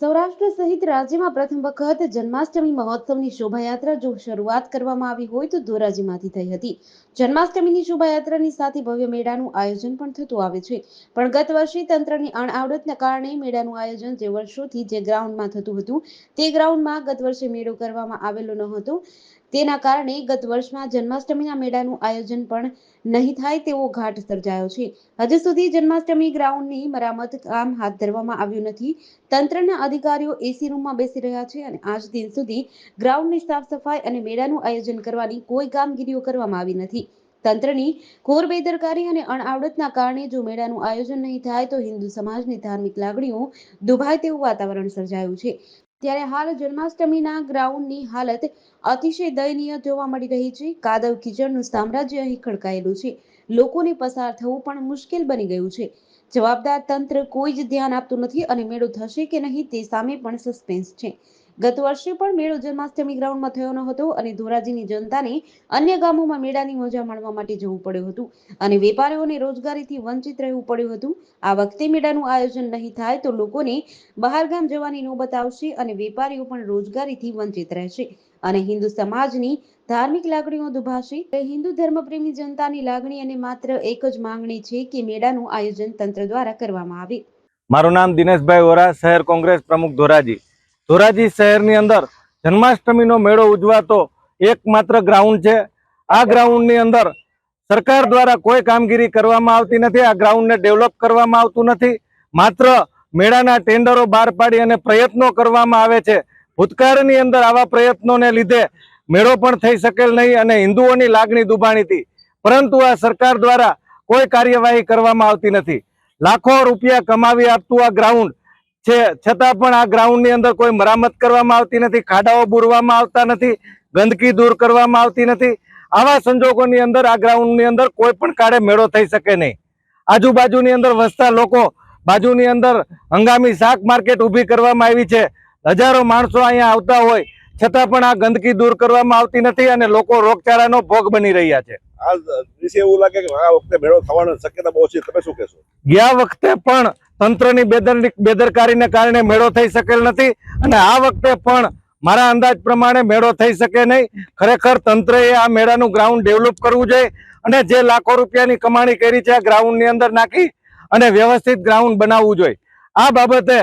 સૌરાષ્ટ્ર સહિત રાજ્યમાં પ્રથમ વખત જન્માષ્ટમી મહોત્સવની શોભાયાત્રા જો શરૂઆત કરવામાં આવી હોય તો ધોરાજીમાંથી થઈ હતી. જન્માષ્ટમીની શોભાયાત્રાની સાથે ભવ્ય મેળાનું આયોજન પણ થતું આવે છે. પણ ગત વર્ષે તંત્રની અણઆવડતને કારણે મેળાનું આયોજન જે વર્ષોથી જે ગ્રાઉન્ડમાં થતું હતું, તે ગ્રાઉન્ડમાં ગત વર્ષે મેળો કરવામાં આવેલો ન હતો તેના કારણે ગત વર્ષમાં જન્માષ્ટમીના મેળાનું આયોજન પણ નહીં થાય તેવો ઘાટ સર્જાયો છે. હજુ સુધી જન્માષ્ટમી ગ્રાઉન્ડની મરામત કામ હાથ ધરવામાં આવ્યું નથી. તંત્રના અધિકારીઓ એસી રૂમમાં બેસી રહ્યા છે અને આજ દિન સુધી ગ્રાઉન્ડની સાફ સફાઈ અને મેળાનું આયોજન કરવાની કોઈ કામગીરીઓ કરવામાં આવી નથી. તંત્રની ઘોર બેદરકારી અને અણઆવડતના કારણે જો મેળાનું આયોજન નહીં થાય તો હિન્દુ સમાજની ધાર્મિક લાગણીઓ દુભાય તેવું વાતાવરણ સર્જાયું છે. ત્યારે હાલ જન્માષ્ટમીના ગ્રાઉન્ડની હાલત અતિશય દયનીય જોવા મળી રહી છે. કાદવ કિચડનું સામ્રાજ્ય અહીં ખડકાયેલું છે. લોકોને પસાર થવું પણ મુશ્કેલ બની ગયું છે. જવાબદાર તંત્ર કોઈ જ ધ્યાન આપતું નથી અને મેળો થશે કે નહીં તે સામે પણ સસ્પેન્સ છે. ગત વર્ષે પણ મેળો જન્માષ્ટમી ગ્રાઉન્ડમાં થયો હતો અને ધોરાજીની જનતાને અન્ય ગામોમાં મેળાની મજા માણવા માટે જવું પડ્યું હતું. અને વેપારીઓને રોજગારીથી વંચિત રહેવું પડ્યું હતું. આ વખતે મેળાનું આયોજન નહીં થાય તો લોકોને બહારગામ જવાની નોબત આવશે અને વેપારીઓ પણ રોજગારીથી વંચિત રહેશે. અને હિન્દુ સમાજની ધાર્મિક લાગણીઓ દુભાશે. હિન્દુ ધર્મપ્રેમી જનતાની લાગણી અને માત્ર એક જ માંગણી છે કે મેળાનું આયોજન તંત્ર દ્વારા કરવામાં આવે. મારું નામ દિનેશભાઈ વોરા, શહેર કોંગ્રેસ પ્રમુખ ધોરાજી. ધોરાજી શહેરની અંદર જન્માષ્ટમીનો મેળો ઉજવાતો એકમાત્ર ગ્રાઉન્ડ છે. આ ગ્રાઉન્ડની અંદર સરકાર દ્વારા કોઈ કામગીરી કરવામાં આવતી નથી. આ ગ્રાઉન્ડને ડેવલપ કરવામાં આવતું નથી. માત્ર મેળાના ટેન્ડરો બહાર પાડી અને પ્રયત્નો કરવામાં આવે છે. ભૂતકાળની અંદર આવા પ્રયત્નોને લીધે મેળો પણ થઈ શકેલ નહીં અને હિન્દુઓની લાગણી દુભાણી હતી. પરંતુ આ સરકાર દ્વારા કોઈ કાર્યવાહી કરવામાં આવતી નથી. લાખો રૂપિયા કમાવી આપતું આ ગ્રાઉન્ડ છે. છતાં પણ આ ગ્રાઉન્ડની અંદર કોઈ મરામત કરવામાં આવતી નથી, ખાડાઓ બુરવામાં આવતા નથી, ગંદકી દૂર કરવામાં આવતી નથી. આવા સંજોગોની અંદર, આ ગ્રાઉન્ડની અંદર કોઈ પણ કાળે મેળો થઈ શકે નહીં. આજુબાજુની અંદર વસતા લોકો, બાજુની અંદર હંગામી શાક માર્કેટ ઊભી કરવામાં આવી છે. હજારો માણસો અહીંયા આવતા હોય, છતાં પણ આ ગંદકી દૂર કરવામાં આવતી નથી અને લોકો રોગચાળાનો ભોગ બની રહ્યા છે. આ વિશે એવું લાગે કે આ વખતે મેળો થવાની શક્યતા બહુ તમે શું કહેશો? ગયા વખતે પણ તંત્રની બેદર બેદરકારીને કારણે મેળો થઈ શકેલ નથી અને આ વખતે પણ મારા અંદાજ પ્રમાણે મેળો થઈ શકે નહીં. ખરેખર તંત્રએ આ મેળાનું ગ્રાઉન્ડ ડેવલપ કરવું જોઈએ અને જે લાખો રૂપિયાની કમાણી કરી છે આ ગ્રાઉન્ડની અંદર નાખી અને વ્યવસ્થિત ગ્રાઉન્ડ બનાવવું જોઈએ. આ બાબતે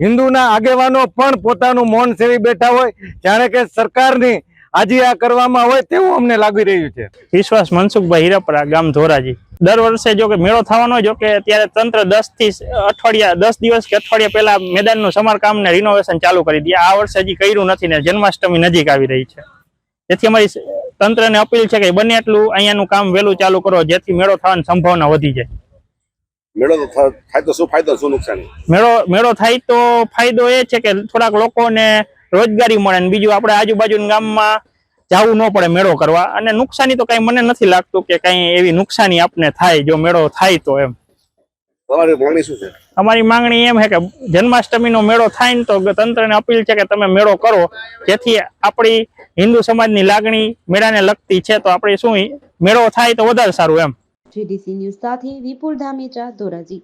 હિન્દુના આગેવાનો પણ પોતાનું મૌન સેવી બેઠા હોય. જાણે કે સરકારની આજે આ કરવામાં હોય તેવું અમને લાગી રહ્યું છે. વિશ્વાસ મનસુખભાઈ હીરાપરા ગામ ધોરાજી. દર વર્ષે જો કે મેળો થવાનો જો કે ત્યારે તંત્ર દસથી અઠવાડિયા દસ દિવસ કે અઠવાડિયા પહેલા મેદાનનું સમારકામ ને રિનોવેશન ચાલુ કરી દે આ વર્ષે હજી કર્યું નથી ને જન્માષ્ટમી નજીક આવી રહી છે. જેથી અમારી તંત્રને અપીલ છે કે બને એટલું અહીંયાનું કામ વહેલું ચાલુ કરો જેથી મેળો થવાની સંભાવના વધી જાય. મેળો થાય તો શું ફાયદો શું નુકસાન? મેળો મેળો થાય તો ફાયદો એ છે કે થોડાક લોકોને રોજગારી મળે અને બીજું આપણે આજુબાજુના ગામમાં જવું ન પડે મેળો કરવા. અને નુકસાની તો કઈ મને નથી લાગતું કે કઈ એવી નુકસાની આપને થાય જો મેળો થાય તો એમ. તમારી માંગણી અમારી માંગણી એમ છે કે જન્માષ્ટમીનો મેળો થાય ને તો તંત્રને અપીલ છે કે તમે મેળો કરો. જેથી આપણી હિન્દુ સમાજની લાગણી મેળાને લગતી છે તો આપણે શું મેળો થાય તો વધારે સારું એમ. જીડીસી ન્યૂઝ સાથે વિપુલ ધામેચા ધોરાજી.